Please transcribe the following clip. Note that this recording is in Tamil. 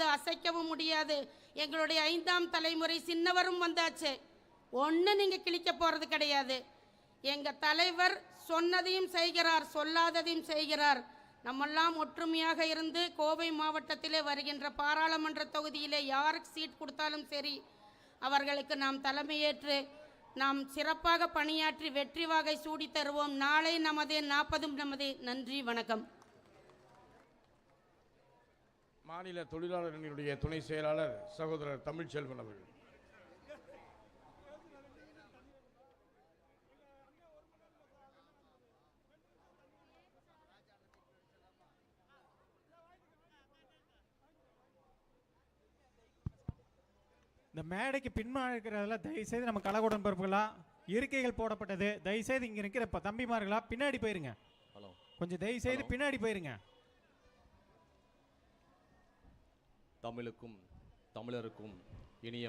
முடியாது அசைக்கவும் முடியாது. எங்களுடைய ஐந்தாம் தலைமுறை சின்னவரும் வந்தாச்சு. ஒன்று நீங்கள் கிழிக்க போகிறது கிடையாது. எங்கள் தலைவர் சொன்னதையும் செய்கிறார் சொல்லாததையும் செய்கிறார். நம்மெல்லாம் ஒற்றுமையாக இருந்து கோவை மாவட்டத்திலே வருகின்ற பாராளுமன்ற தொகுதியிலே யாருக்கு சீட் கொடுத்தாலும் சரி அவர்களுக்கு நாம் தலைமையேற்று நாம் சிறப்பாக பணியாற்றி வெற்றி வாகை சூடி தருவோம். நாளை நமதே நாற்பதும் நமதே. நன்றி வணக்கம். மாநில தொழிலாளர் அணியினுடைய துணை செயலாளர் சகோதரர் தமிழ்ச்செல்வன் அவர்கள். இந்த மேடைக்கு பின்னால் இருக்கிறதுல தயவுசெய்து நம்ம கலகுடன் பரப்புகளா இருக்கைகள் போடப்பட்டது. தயவுசெய்து இங்கே இருக்கிற இப்போ தம்பிமார்களா பின்னாடி போயிருங்க. கொஞ்சம் தயவுசெய்து பின்னாடி போயிருங்க. தமிழுக்கும் தமிழருக்கும் இனிய